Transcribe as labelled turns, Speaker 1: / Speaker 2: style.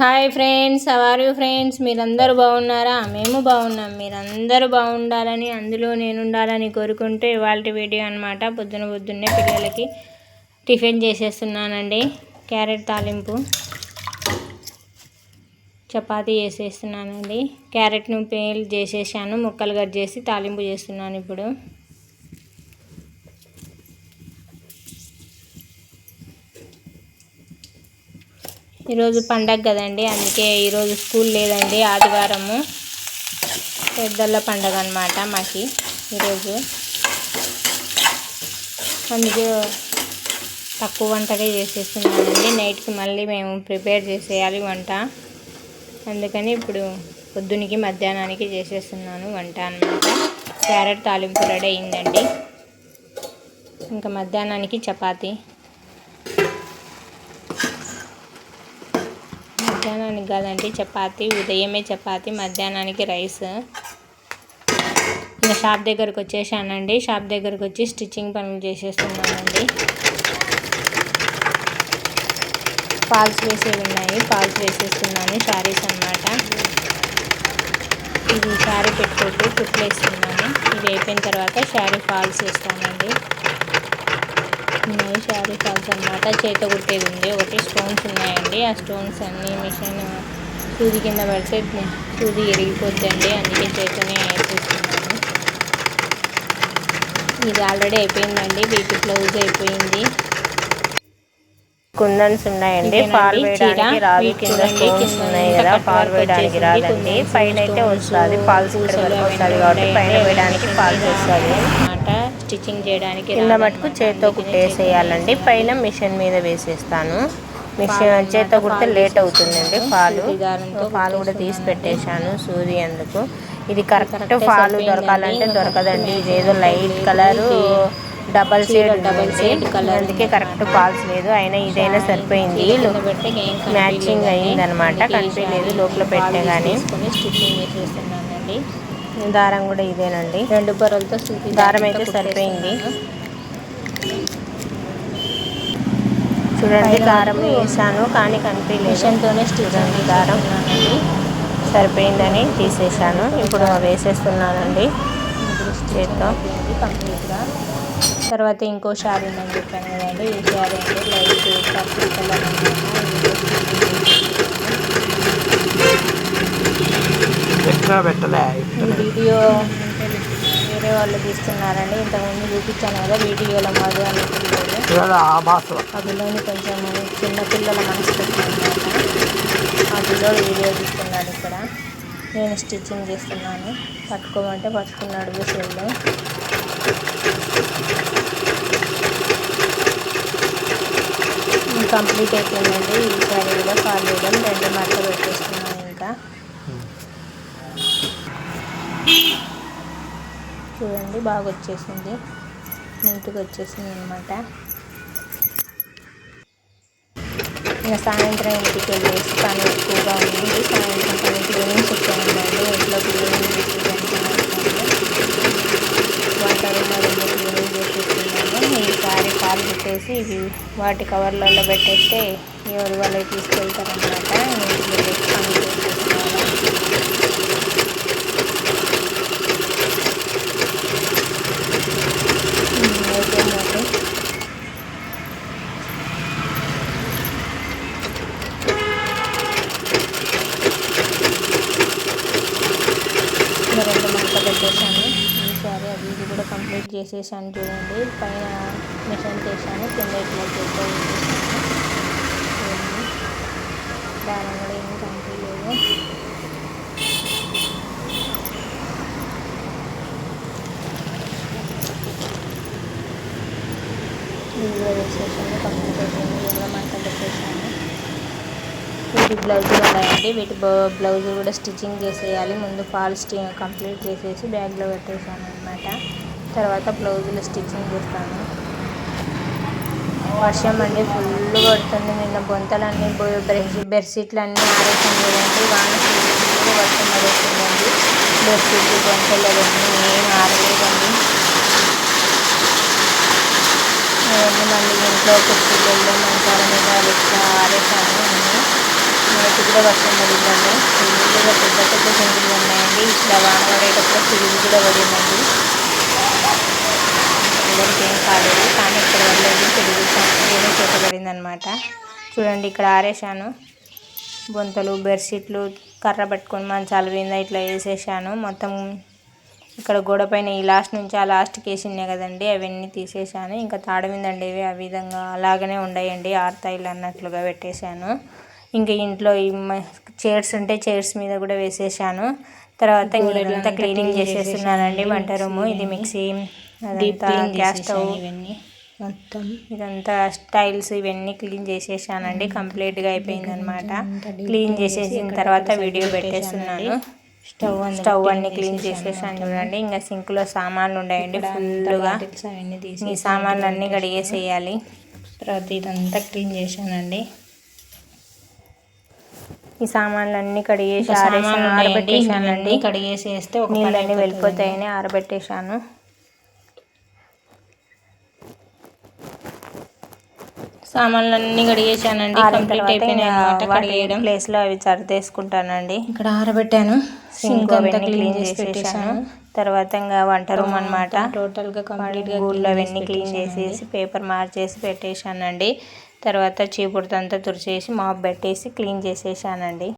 Speaker 1: Hi friends are you friends మీరందరూ బాగున్నారా? మేము బాగున్నాం. మీరందరూ బాగుండాలని అందులో నేను ఉండాలని కోరుకుంటే ఇవాళ వీడియో అనమాట పొద్దున పొద్దున్నే పిల్లలకి టిఫిన్ చేసేస్తున్నానండి. క్యారెట్ తాలింపు చపాతీ చేసేస్తున్నానండి. క్యారెట్ను పేల్ చేసేసాను ముక్కలు కట్ చేసి తాలింపు చేస్తున్నాను ఇప్పుడు. ఈరోజు పండగ కదండి. అందుకే ఈరోజు స్కూల్ లేదండి. ఆదివారము పెద్దల పండగ అనమాట మాకి ఈరోజు. అందుకే తక్కువ వంటగా చేసేస్తున్నానండి. నైట్కి మళ్ళీ మేము ప్రిపేర్ చేసేయాలి వంట. అందుకని ఇప్పుడు పొద్దునికి మధ్యాహ్నానికి చేసేస్తున్నాను వంట అనమాట క్యారెట్ తాలింపు రెడీ అయిందండి. ఇంకా మధ్యాహ్నానికి చపాతీ. మధ్యాహ్నానికి కాదండి చపాతి ఉదయమే చపాతి మధ్యాహ్నానికి రైస్. ఇంకా షాప్ దగ్గరకు వచ్చేసానండి. షాప్ దగ్గరకు వచ్చి స్టిచ్చింగ్ పనులు చేసేస్తున్నానండి. ఫాల్స్ వేసేవి ఉన్నాయి. ఫాల్స్ వేసేస్తున్నాను. శారీస్ అనమాట ఇది శారీ పెట్టుకుంటూ కుట్లు వేస్తున్నాను. ఇది అయిపోయిన తర్వాత శారీ ఫాల్స్ వేస్తానండి. ఉన్నాయి శారీ ఫాల్స్ అనమాట చేత కుట్టేది ఉంది. ఒకటి స్టోన్స్ ఉన్నాయండి. ఆ స్టోన్స్ అన్నీ మిషన్ సూది కింద పడితే సూది ఎరిగిపోద్దండి అందుకే చేతనే వేసేస్తున్నాను ఇది ఆల్రెడీ అయిపోయిందండి. వీటి బ్లౌజ్ అయిపోయింది.
Speaker 2: కుందన్స్ ఉన్నాయండి. పాలు వేయడానికి రాదు కింద స్టోన్స్ ఉన్నాయి కదా. పాలు వేయడానికి రాదండి. పైన అయితే వస్తుంది. ఫాల్స్ ఇక్కడ వరకు వస్తుంది కాబట్టి పైన వేయడానికి ఫాల్స్ వస్తుంది.
Speaker 1: స్టిచ్చింగ్ చేయడానికి
Speaker 2: కింద మటుకు చేత్తో కుట్టేసేయాలండి పైన మిషన్ మీద వేసేస్తాను. మిషన్ చేత్తో కుడితే లేట్ అవుతుందండి పాలు పాలు కూడా తీసి పెట్టేశాను సూది అందుకు. ఇది కరెక్ట్ పాలు దొరకాలంటే దొరకదండి. ఇదేదో light colour double shade double shade colour అందుకే కరెక్ట్ పాల్స్ లేదు. అయినా ఇదైనా సరిపోయింది. మ్యాచింగ్ అయింది అనమాట కనిపించలేదు లోపల పెట్టే కానీ
Speaker 1: స్టిచ్చింగ్ చేసేస్తున్నానండి.
Speaker 2: దారం కూడా ఇదేనండి.
Speaker 1: రెండు పొరలతో సూది
Speaker 2: దారం అయితే సరిపోయింది. చూడండి దారం వేసాను కానీ కనిపించలేదు.
Speaker 1: మిషన్తోనే స్టిచ్చింగ్
Speaker 2: దారం సరిపోయిందని తీసేసాను ఇప్పుడు వేసేస్తున్నానండి. చేత్తో
Speaker 1: కంప్లీట్గా తర్వాత ఇంకో శారీ ఉందని చెప్పాను కదండి. ఈ శారీ అంటే లైట్ పర్పుల్ కలర్ ఈ వీడియో వేరే వాళ్ళు తీస్తున్నారండి. ఇంతకుముందు చూపించాను కదా వీడియోలో మధు అని పిల్లలు అదిలోని కొంచెం చిన్న పిల్లల మనసు పెట్టినమాట అదిలో వీడియో తీస్తున్నాడు ఇక్కడ. నేను స్టిచ్చింగ్ చేస్తున్నాను. పట్టుకోమంటే పట్టుకున్నాడు విషయంలో కంప్లీట్ అయిపోయిందండి. ఈ శారీ కూడా ఫాల్ చేయడం రెండు మడత పెట్టేస్తున్నాను ఇంకా చూడండి బాగా వచ్చేసింది నీట్గా వచ్చేసింది అనమాట ఇంకా సాయంత్రం ఇంటికి వెళ్ళేసి పని ఎక్కువగా ఉంది. సాయంత్రం పని క్లీనింగ్స్ చెప్పానండి ఇంట్లో క్లీనింగ్ చేసి వంట రూమ్ క్లీనింగ్ ఈసారి కాలు పెట్టేసి ఇవి వాటి కవర్లలో పెట్టేస్తే ఎవరు వాళ్ళకి తీసుకెళ్తారనమాట ఇంటికి వెళ్ళేసి పని అయిపోయిందండి రెండు మంట పెట్టేశాను. ఈసారి అది ఇది కూడా కంప్లీట్ చేసేసాను చూడండి. పైన మిషన్ చేశాను. కింద ఇట్లా చేతో చూడండి దారం కూడా ఏం కనిపించలేదు ఇది కూడా వేసేసాను కంప్లీట్ అయిపోయింది ఇది కూడా మంట పెట్టేసాను. వీటి బ్లౌజులు ఉన్నాయండి. వీటి బ్లౌజులు కూడా స్టిచ్చింగ్ చేసేయాలి. ముందు ఫాల్ స్టి కంప్లీట్ చేసేసి బ్యాగ్లో పెట్టేసాను అనమాట తర్వాత బ్లౌజులు స్టిచ్చింగ్ చేస్తాను. వర్షం అండి ఫుల్ కొడుతుంది. నిన్న బొంతలన్నీ బెడ్షీ బెడ్షీట్లు అన్నీ ఆరేసాను వాన వర్షం పడేసిందండి. బెడ్షీట్లు బొంతలు అవన్నీ ఏం ఆరలేదండి. అవన్నీ మళ్ళీ ఇంట్లో కుర్చీలలో మంచాల మీద ఇట్లా ఆరేసాను. అన్నీ మనకి కూడా వర్షం పడిందండి ఫుల్గా పెద్ద పెద్ద చెంగులు ఉన్నాయండి ఇట్లా వాన పడేటప్పుడు పిడుగు కూడా పడిందండి ఎవరికి ఏం కాలేదు కానీ ఇక్కడ వెళ్ళలేదు పిడుగు వేరే చోట పడింది అనమాట చూడండి ఇక్కడ ఆరేసాను బొంతలు బెడ్షీట్లు కర్ర పెట్టుకొని మంచాలు మీద ఇట్లా వేసేసాను. మొత్తం ఇక్కడ గోడ పైన ఈ లాస్ట్ నుంచి ఆ లాస్ట్కి వేసినాయి కదండి అవన్నీ తీసేసాను. ఇంకా తాడమిందండి ఇవి ఆ విధంగా అలాగనే ఉండయండి. ఆరుతాయిలు అన్నట్లుగా పెట్టేశాను. ఇంకా ఇంట్లో ఈ చైర్స్ ఉంటే చైర్స్ మీద కూడా వేసేసాను. తర్వాత ఇదంతా క్లీనింగ్ చేసేస్తున్నానండి వంట రూము ఇది మిక్సీ అదంతా గ్యాస్ స్టవ్.
Speaker 2: ఇవన్నీ మొత్తం.
Speaker 1: ఇదంతా స్టైల్స్ ఇవన్నీ క్లీన్ చేసేసానండి కంప్లీట్గా అయిపోయింది అనమాట క్లీన్ చేసేసిన తర్వాత వీడియో పెట్టేస్తున్నాను.
Speaker 2: స్టవ్
Speaker 1: స్టవ్ అన్ని క్లీన్ చేసేసాను చూడండి ఇంకా సింక్లో సామాన్లు ఉన్నాయండి ఫుల్గా. ఈ సామాన్లు అన్నీ కడిగేసేయాలి.
Speaker 2: తర్వాత ఇదంతా క్లీన్ చేశానండి.
Speaker 1: ఈ సామాన్లు అన్నీ కడిగేసి ఆరేసాను ఆరబెట్టేసానండి
Speaker 2: ఒక పని
Speaker 1: నీళ్ళన్నీ. వెళ్ళిపోతాయని ఆరబెట్టేశాను.
Speaker 2: సామాన్లు అన్ని కడిగేసానండి కంప్లీట్ అయిపోయినాయి అన్నమాట కడిగేయడం.
Speaker 1: ప్లేస్లో అవి సర్దేసుకుంటానండి.
Speaker 2: ఇక్కడ ఆరబెట్టాను.
Speaker 1: సింక్
Speaker 2: అంతా క్లీన్ చేసి పెట్టేశాను.
Speaker 1: తర్వాత ఇంకా వంట రూమ్ అనమాట
Speaker 2: టోటల్గా కంప్లీట్గా
Speaker 1: గూళ్ళు అవన్నీ క్లీన్ చేసేసి పేపర్ మార్చేసి పెట్టేశానండి. తర్వాత చీపురుతో అంతా తుడిచేసి మాప్ పెట్టేసి క్లీన్ చేసేసానండి.